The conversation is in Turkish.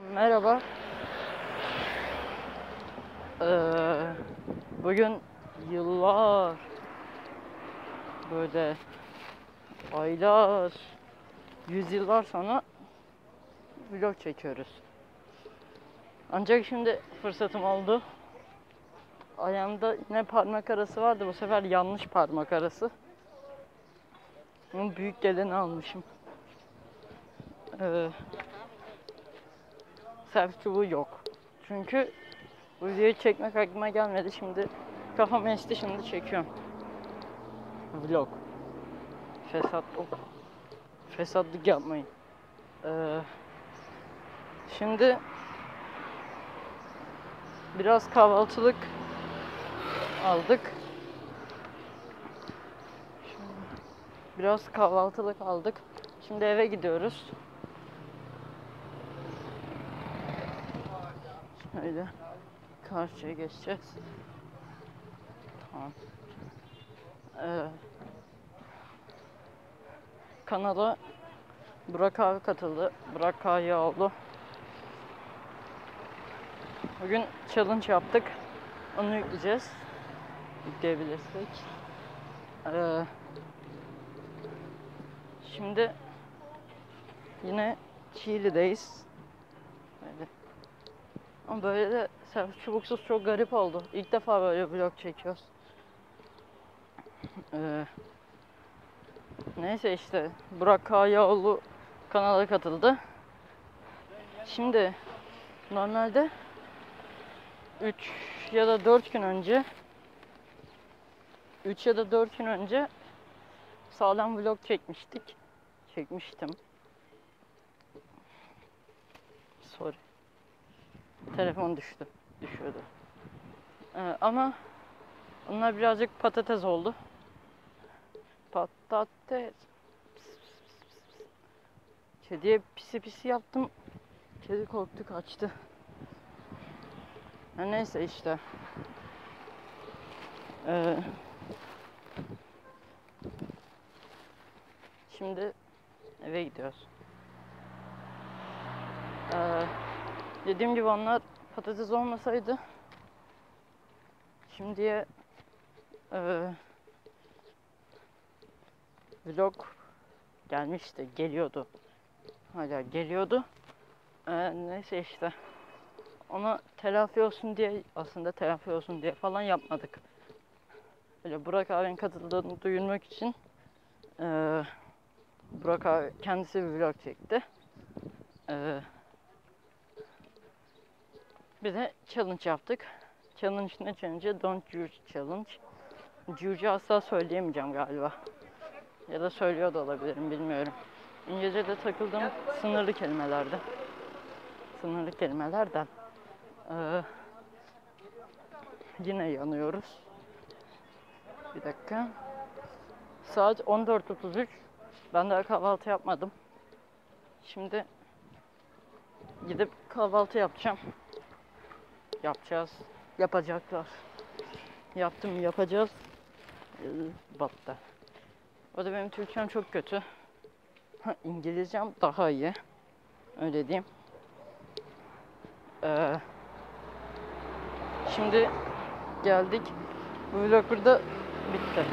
Merhaba. Ee, bugün yıllar böyle aylar, yüzyıllar sonra vlog çekiyoruz. Ancak şimdi fırsatım oldu. Ayağımda yine parmak arası vardı. Bu sefer yanlış parmak arası. Bunun büyük geleni almışım. Ee, selfie çubuğu yok. Çünkü bu videoyu çekmek aklıma gelmedi. Şimdi kafam esti şimdi çekiyorum. Vlog. Fesat oh. Fesatlık yapmayın. Ee, şimdi biraz kahvaltılık aldık. Biraz kahvaltılık aldık. Şimdi eve gidiyoruz. Şöyle karşıya geçeceğiz. Tamam. Ee, kanala Burak abi katıldı. Burak Kayyaoğlu. Bugün challenge yaptık. Onu yükleyeceğiz. Yükleyebilirsek. Ee, şimdi yine Çiğli'deyiz. Ama böyle de çubuksuz çok garip oldu. İlk defa böyle vlog çekiyoruz. Ee, neyse işte Burak Kayaoğlu kanala katıldı. Şimdi normalde 3 ya da 4 gün önce 3 ya da 4 gün önce sağlam vlog çekmiştik. Çekmiştim. Sorry. Telefon düştü. Düşüyordu. Ee, ama onlar birazcık patates oldu. Patates. Kediye pisi pisi yaptım. Kedi korktu kaçtı. Ha, neyse işte. Ee, şimdi eve gidiyoruz. Ee, dediğim gibi onlar patates olmasaydı şimdiye e, vlog gelmişti, geliyordu. Hala geliyordu. Ee, neyse işte. Ona telafi olsun diye aslında telafi olsun diye falan yapmadık. Böyle Burak abinin katıldığını duyurmak için e, Burak abi kendisi bir vlog çekti. Ee, bir de challenge yaptık. Challenge ne challenge? Don't juice challenge. Juice'u asla söyleyemeyeceğim galiba. Ya da söylüyor da olabilirim bilmiyorum. İngilizce'de takıldığım sınırlı kelimelerde. Sınırlı kelimelerden. Ee, yine yanıyoruz. Bir dakika. Saat 14.33. Ben daha kahvaltı yapmadım. Şimdi gidip kahvaltı yapacağım. Yapacağız. Yapacaklar. Yaptım yapacağız. Ee, Battı. O da benim Türkçem çok kötü. Ha, İngilizcem daha iyi. Öyle diyeyim. Ee, şimdi geldik. Bu vlog burada bitti.